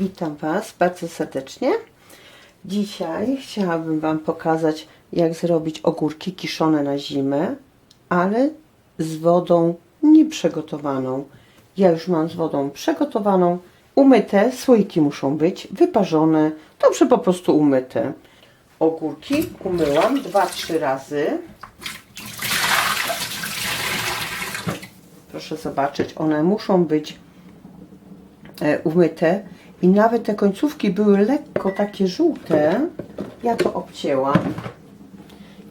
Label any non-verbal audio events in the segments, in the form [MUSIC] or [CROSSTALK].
Witam Was bardzo serdecznie. Dzisiaj chciałabym Wam pokazać, jak zrobić ogórki kiszone na zimę, ale z wodą nieprzygotowaną. Ja już mam z wodą przygotowaną, umyte, słoiki muszą być, wyparzone, dobrze po prostu umyte. Ogórki umyłam 2-3 razy. Proszę zobaczyć, one muszą być e, umyte i nawet te końcówki były lekko takie żółte. Ja to obcięłam.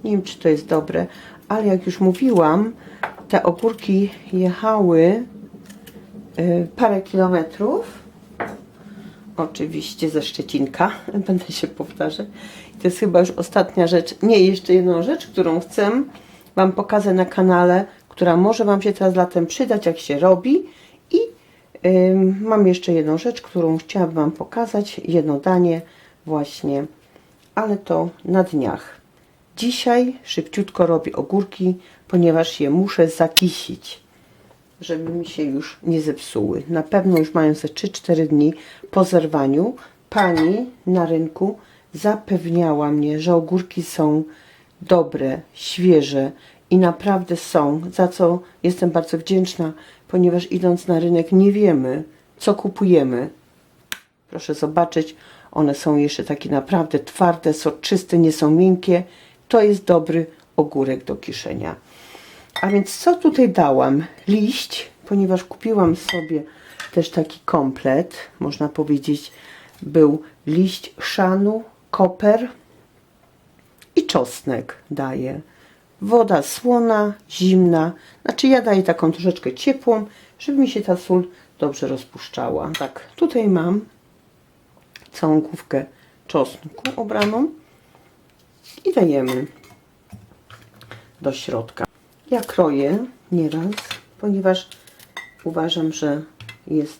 Nie wiem, czy to jest dobre, ale jak już mówiłam, te ogórki jechały e, parę kilometrów. Oczywiście ze Szczecinka, [LAUGHS] będę się powtarzać. To jest chyba już ostatnia rzecz. Nie, jeszcze jedną rzecz, którą chcę Wam pokazać na kanale, która może Wam się teraz latem przydać, jak się robi. Mam jeszcze jedną rzecz, którą chciałabym Wam pokazać. Jedno danie właśnie, ale to na dniach. Dzisiaj szybciutko robię ogórki, ponieważ je muszę zakisić żeby mi się już nie zepsuły. Na pewno już mają ze 3-4 dni po zerwaniu. Pani na rynku zapewniała mnie, że ogórki są dobre, świeże i naprawdę są, za co jestem bardzo wdzięczna, ponieważ idąc na rynek nie wiemy, co kupujemy. Proszę zobaczyć, one są jeszcze takie naprawdę twarde, soczyste, nie są miękkie. To jest dobry ogórek do kiszenia. A więc co tutaj dałam? Liść, ponieważ kupiłam sobie też taki komplet, można powiedzieć, był liść szanu, koper i czosnek daję. Woda słona, zimna, znaczy ja daję taką troszeczkę ciepłą, żeby mi się ta sól dobrze rozpuszczała. Tak, tutaj mam całą główkę czosnku obraną i dajemy do środka. Ja kroję nieraz, ponieważ uważam, że jest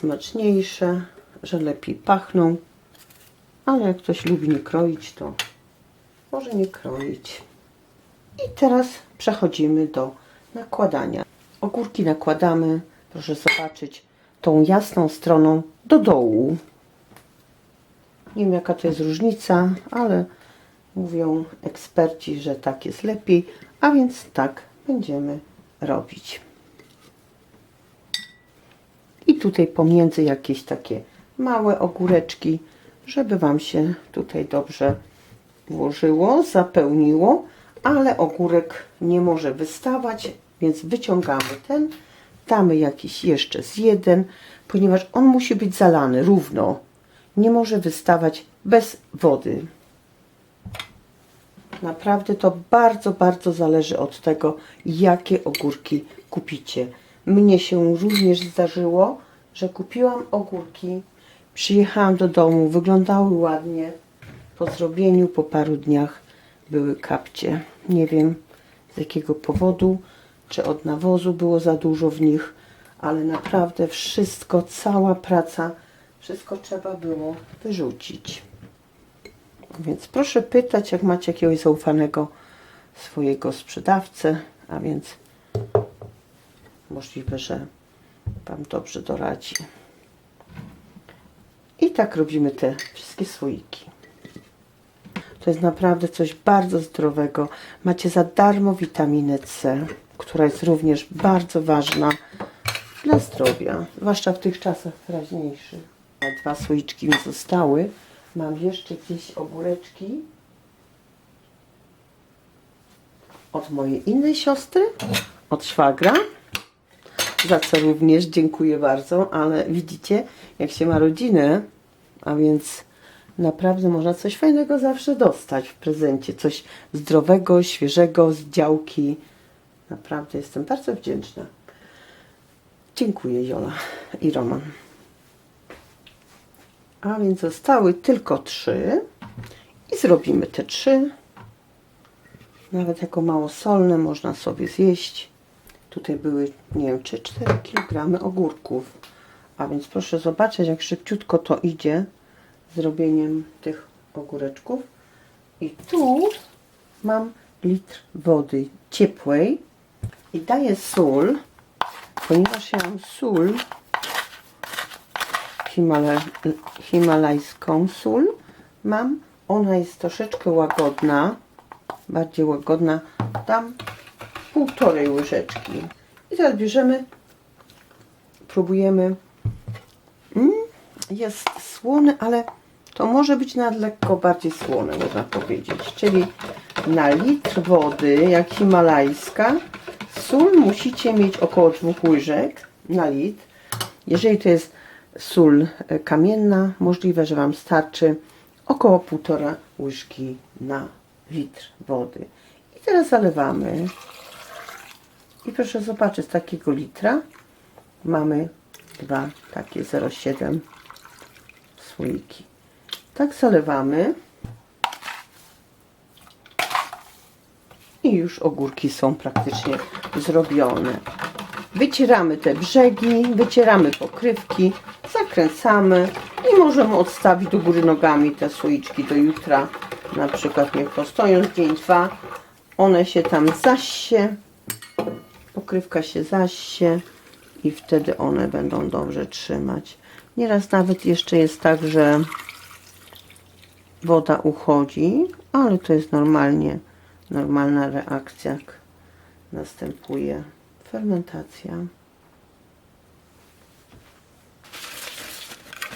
smaczniejsze, że lepiej pachną. Ale jak ktoś lubi nie kroić, to może nie kroić. I teraz przechodzimy do nakładania. Ogórki nakładamy, proszę zobaczyć, tą jasną stroną do dołu. Nie wiem jaka to jest różnica, ale mówią eksperci, że tak jest lepiej, a więc tak będziemy robić. I tutaj pomiędzy jakieś takie małe ogóreczki, żeby Wam się tutaj dobrze włożyło, zapełniło, ale ogórek nie może wystawać, więc wyciągamy ten, damy jakiś jeszcze z jeden, ponieważ on musi być zalany równo. Nie może wystawać bez wody. Naprawdę to bardzo, bardzo zależy od tego, jakie ogórki kupicie. Mnie się również zdarzyło, że kupiłam ogórki, przyjechałam do domu, wyglądały ładnie. Po zrobieniu, po paru dniach były kapcie. Nie wiem z jakiego powodu, czy od nawozu było za dużo w nich, ale naprawdę wszystko, cała praca, wszystko trzeba było wyrzucić. Więc proszę pytać, jak macie jakiegoś zaufanego swojego sprzedawcę, a więc możliwe, że Wam dobrze doradzi. I tak robimy te wszystkie słoiki. To jest naprawdę coś bardzo zdrowego. Macie za darmo witaminę C, która jest również bardzo ważna dla zdrowia, zwłaszcza w tych czasach teraźniejszych. Dwa słoiczki mi zostały. Mam jeszcze gdzieś ogóreczki od mojej innej siostry, od szwagra, za co również dziękuję bardzo, ale widzicie, jak się ma rodzinę, a więc naprawdę można coś fajnego zawsze dostać w prezencie, coś zdrowego, świeżego, z działki. Naprawdę jestem bardzo wdzięczna. Dziękuję Jola i Roman. A więc zostały tylko trzy. I zrobimy te trzy. Nawet jako mało solne można sobie zjeść. Tutaj były, nie wiem, czy 4 kg ogórków. A więc proszę zobaczyć, jak szybciutko to idzie z robieniem tych ogóreczków. I tu mam litr wody ciepłej i daję sól, ponieważ ja mam sól Himala, himalajską sól mam. Ona jest troszeczkę łagodna, bardziej łagodna. Dam półtorej łyżeczki. I teraz bierzemy, próbujemy. Mm, jest słony, ale to może być nawet lekko bardziej słone, można powiedzieć. Czyli na litr wody, jak himalajska, sól musicie mieć około dwóch łyżek na litr. Jeżeli to jest sól e, kamienna, możliwe, że Wam starczy około półtora łyżki na litr wody. I teraz zalewamy. I proszę zobaczyć, z takiego litra mamy dwa takie 0,7 słoiki. Tak zalewamy. I już ogórki są praktycznie zrobione. Wycieramy te brzegi, wycieramy pokrywki, zakręcamy i możemy odstawić do góry nogami te słoiczki do jutra. Na przykład niech postoją z dzień dwa. One się tam zasie, pokrywka się zasie i wtedy one będą dobrze trzymać. Nieraz nawet jeszcze jest tak, że woda uchodzi, ale to jest normalnie, normalna reakcja, jak następuje fermentacja.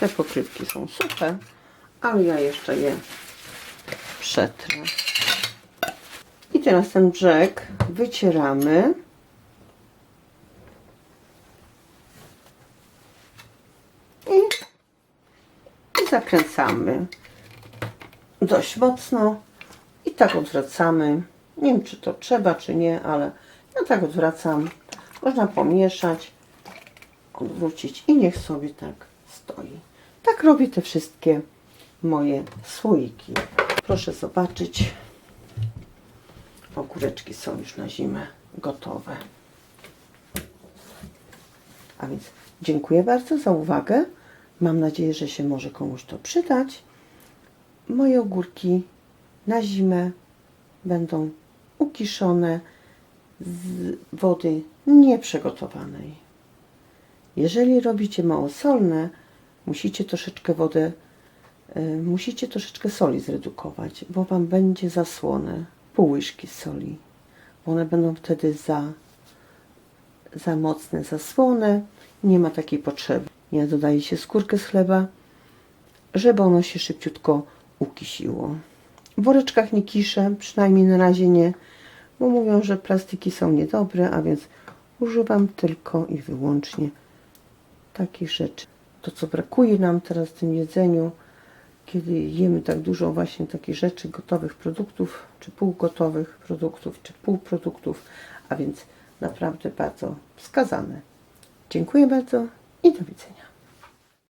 Te pokrywki są suche, ale ja jeszcze je przetrę. I teraz ten brzeg wycieramy. I, i zakręcamy dość mocno i tak odwracamy. Nie wiem, czy to trzeba, czy nie, ale ja tak odwracam. Można pomieszać, odwrócić i niech sobie tak stoi. Tak robię te wszystkie moje słoiki. Proszę zobaczyć. Ogóreczki są już na zimę gotowe. A więc dziękuję bardzo za uwagę. Mam nadzieję, że się może komuś to przydać. Moje ogórki na zimę będą ukiszone z wody nieprzygotowanej. Jeżeli robicie małosolne, musicie troszeczkę wodę, y, musicie troszeczkę soli zredukować, bo Wam będzie zasłone pół łyżki soli. One będą wtedy za, za mocne, zasłone. Nie ma takiej potrzeby. Nie dodaje się skórkę z chleba, żeby ono się szybciutko ukisiło. W woreczkach nie kiszę, przynajmniej na razie nie, bo mówią, że plastiki są niedobre, a więc używam tylko i wyłącznie takich rzeczy. To, co brakuje nam teraz w tym jedzeniu, kiedy jemy tak dużo właśnie takich rzeczy, gotowych produktów, czy półgotowych produktów, czy półproduktów, a więc naprawdę bardzo wskazane. Dziękuję bardzo i do widzenia.